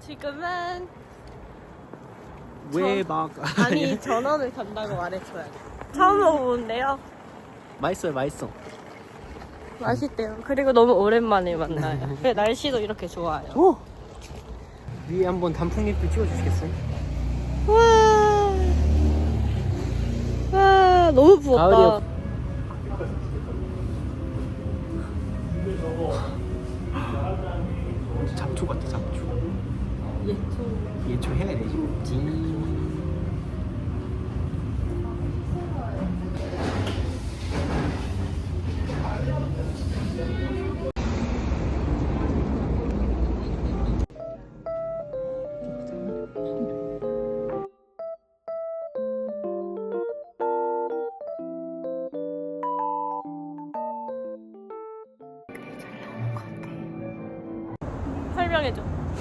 지금은 외박 아니 전원을 간다고 말했어요. 처음 먹어보는데요. 맛있어요 맛있어 맛있대요. 그리고 너무 오랜만에 만나요. 그리고 날씨도 이렇게 좋아요. 오! 위에 한번 단풍잎도 찍어주시겠어요? 와, 와 너무 부었다. 가을이요. 잡초 같아 잡초 예초. 예초 해야 되지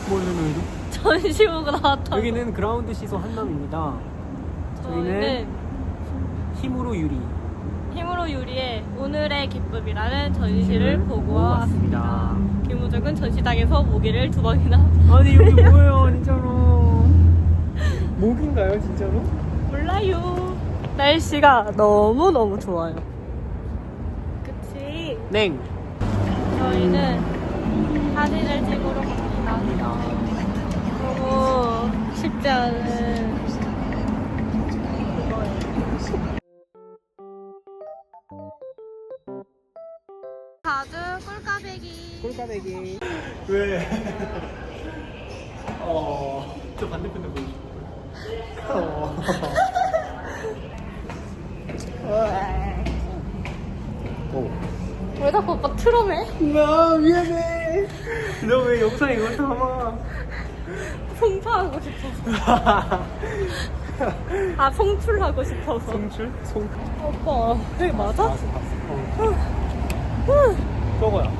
뭘 설명해줘? 전시 보고 나왔다. 여기는 그라운드 시소 한남입니다 저희는 힘으로 유리 힘으로 유리의 오늘의 기쁨이라는 전시를 보고 왔습니다. 김우정은 전시장에서 모기를 두 번이나 아니 여기 뭐예요 진짜로 목인가요 진짜로? 몰라요. 날씨가 너무 너무 좋아요. 그치? 냉 저희는 사진을 찍으러 갑니다. 쉽지 않은 자주 꿀까베기 꼴까베기 왜? 어... 저 반대편도 보여줘 어... 오. 왜 자꾸 오빠 트럼해? 나 미안해 너 왜 영상에 이걸 담아 풍파하고 싶어서 아 송출하고 싶어서 송출? 송... 오빠 여기 맞아? 봤어 봤어 어. 저거야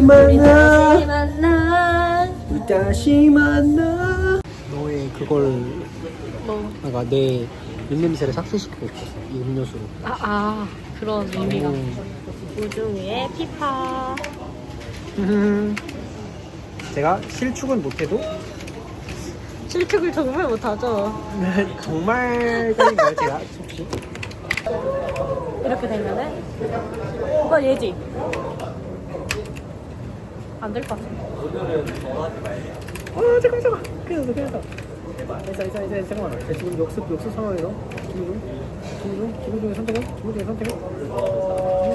만나. 우리 다시 만나. 우리 다시 만나. 너의 그걸 뭐? 그러니까 내 입냄새를 삭제시키고 있었어 이 음료수로. 아, 아 그런 의미가. 음. 우중이의 피파. 제가 실축은 못해도 실축을 정말 못하죠. 정말 까인가요 제가? 혹시? 이렇게 되면은? 오빠 얘지 안 될 것 같아 아 잠깐 잠깐 그냥 더 그냥 더 있어 있어 있어 잠깐만. 자, 지금 역습 역습 상황에서 기분 중. 기분 중. 기분 중에 선택은? 중에 선택은?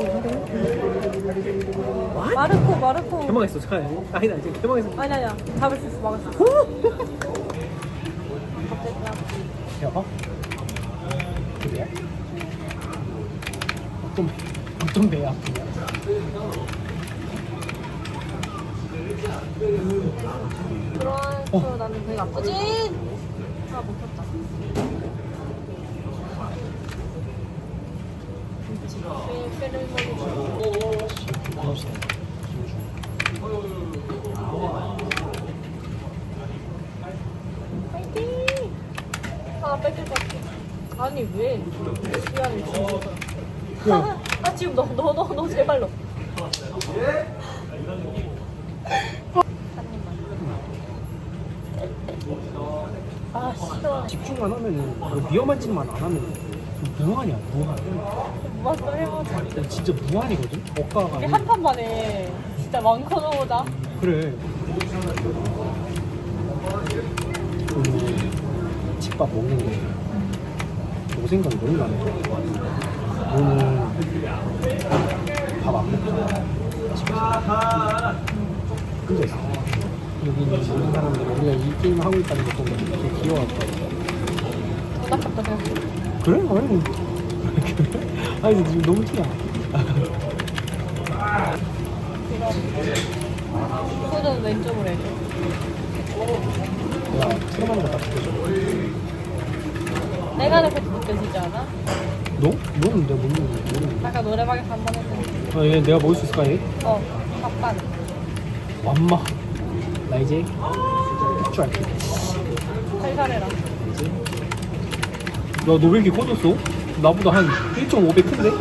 중에 선택은? 마르코 마르코. 개망했어. 잠깐 아니다 지금 개망했어. 아니 아니야. 잡을 수 있어 막을 수 있어. 대박 그래야? 어떤 어떤 배야 그런 어. 거 나는 배가 아프지? 아 못했다. 파이팅! 아 뺏길 것 같아. 아니 왜? 미안해 진짜. 아, 아 지금 너 너 너 너 제발 너 집중만 하면은 그 위험한 짓만 안 하면 무한이야 무한 해보자 야, 진짜 무한이거든 억가가 우리 아니고. 한 판 만에 진짜 많고 넣어보자 그래 그 집밥 먹는 게뭐 생각이 너무 나네 너는 밥안 먹잖아. 집에서. 있어. 여기 있는 모든 사람들이 우리가 이 게임 하고 있다는 거 보면 되게 귀여워할 거야. 돈 아깝다 생각해. 그래? 아니. 아니 지금 너무 티나. 소주는 왼쪽으로 해줘. 야, 트럼하는 거딱 느껴져. 내가 것도 느껴지지 않아? 너? 너는 내가 모르는 모르는. 아까 노래방에서 한 번 했는데. 아, 얘 내가 먹을 수 있을까 얘? 어, 밥반. 완마. 나 이제 할줄 알게. 살살해라. 이제. 야, 너 왜 이렇게 커졌어? 나보다 한 1.5배 큰데?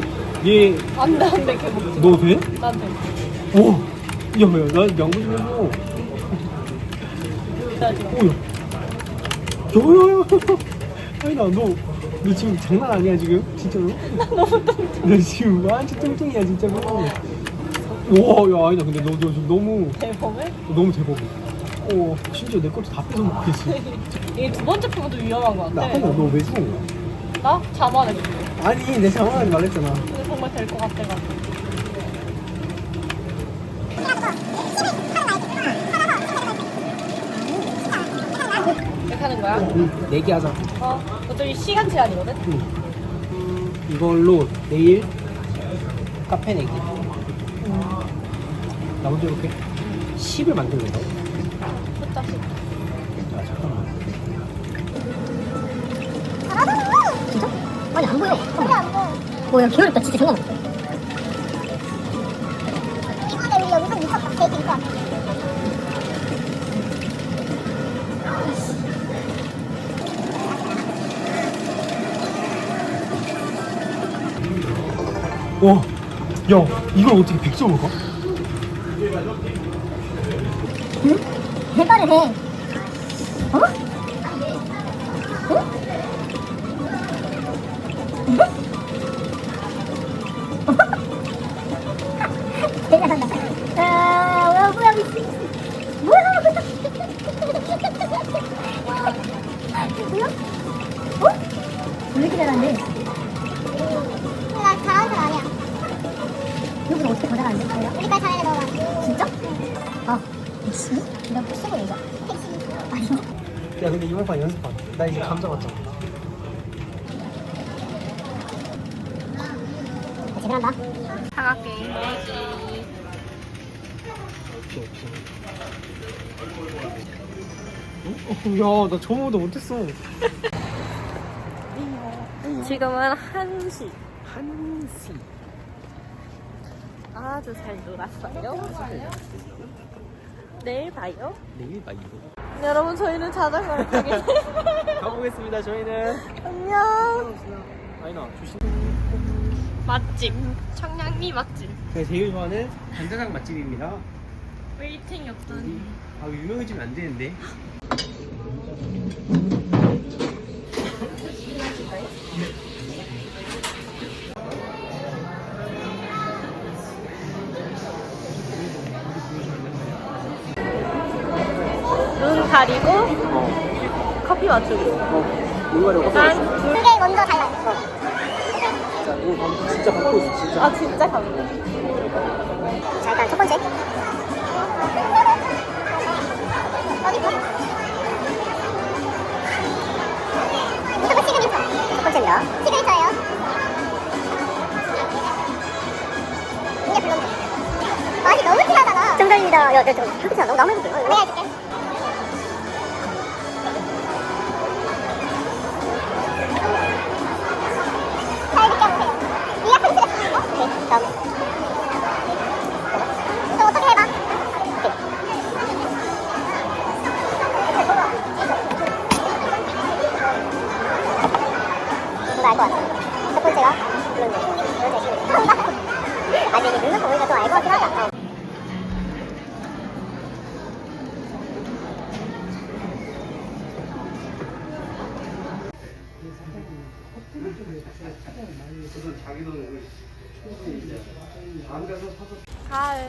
얘, 안 돼, 안 돼, 걔 먹지. 너 돼? 난 돼. 오! 야, 야, 나 양보 좀 해줘. 기다려. 오, 야. 야, 야, 야. 아니, 나 너, 너 지금 장난 아니야, 지금? 진짜로? 나 너무 뚱뚱. 나 지금 완전 뚱뚱이야, 진짜로. 와, 야, 아니다. 근데 너, 너 지금 너무, 대범해? 너무 대박이야. 오, 심지어 내 것도 다 뺏어 먹고 있어. 이게 두 번째 표도 위험한 것나 같아. 아까 너왜 죽은 거야? 나? 자만해. 아니, 내 장난하지 말랬잖아. 근데 정말 될 것 같아가지고. 이렇게 하는 거야? 응, 내기하자. 어. 어차피 시간 제한이거든? 응. 이걸로 내일 카페 내기. 나 먼저 이렇게 10을 만들면 돼. 십. 자, 잠깐만. 진짜? 아니 안 보여. 그래 안 보여. 뭐야 개어렵다 진짜 장난 미쳤다. 재밌어. 와, 야, 이걸 어떻게 100점을 가? 응? 대가를 해. 이거보다 어떻게 더 잘하는데? 뭐야? 우리까지 잘하는 거 봐. 진짜? 아, 미친? 내가 패션을 얘기야? 아니요. 야, 근데 이번 판 연습판. 나 이제 감자 맞잖아. 제대로 한다. 사각 게임. 없어, 없어. 어, 야, 나 저번보다 못했어. 지금은 1시. 한시. 아주 잘 놀았어요. 내일 봐요. 내일 봐, 이거. 여러분, 저희는 자전거를 타게 가보겠습니다, 저희는. 안녕. 아니나, 조심. 맛집. 청량리 맛집. 제가 제일 좋아하는 간짜장 맛집입니다. 웨이팅이 없다니. 아, 유명해지면 안 되는데. 가리고 커피 맞추고. 어, 이거를 난 둘. 그게 먼저 달라요. 진짜, 이거 진짜 갖고 있어, 진짜. 아 진짜 감동. 자, 일단 첫 번째. 어디 거? 무조건 시그니처. 첫 번째입니다. 시그니처예요. 이게 블론드. 맛이 너무 티나잖아. 정답입니다. 야, 야, 저, 그렇게 너무 너무 해볼게. 내가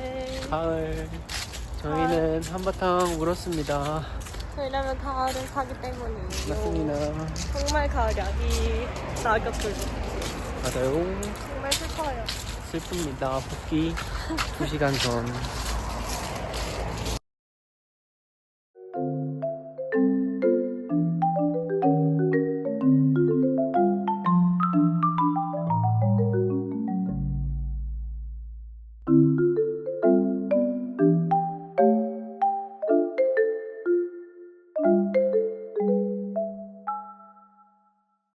가을. 가을. 저희는 한바탕 울었습니다. 왜냐면 가을은 가기 때문이에요. 맞습니다. 정말 가을이 아니 낙엽들도. 맞아요. 정말 슬퍼요. 슬픕니다. 복귀 2시간 전.